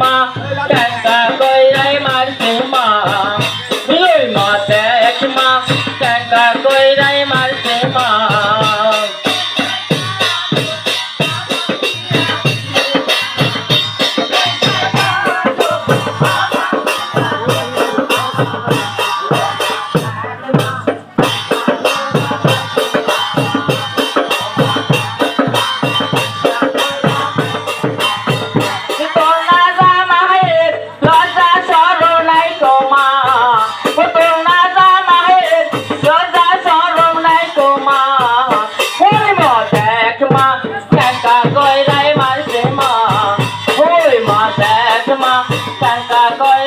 মা টাকা কইরাই মারছে মা। ওই মা দেখ মা টাকা কইরাই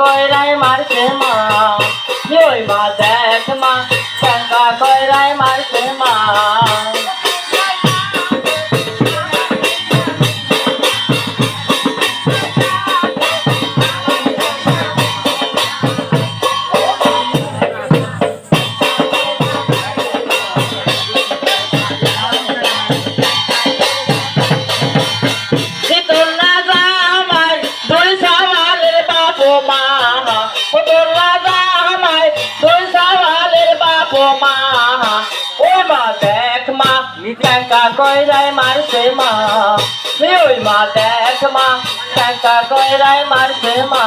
কইরাই মারছে মা। ওই মা দেখ মা চাঙ্গা কইরাই মারছে মা। না জামাই দুই সামালের বাপ মা। ও মা দেখ মা টাকা কইরাই মারছে মা। ওই মা দেখ মা, টাকা কইরাই মারছে মা।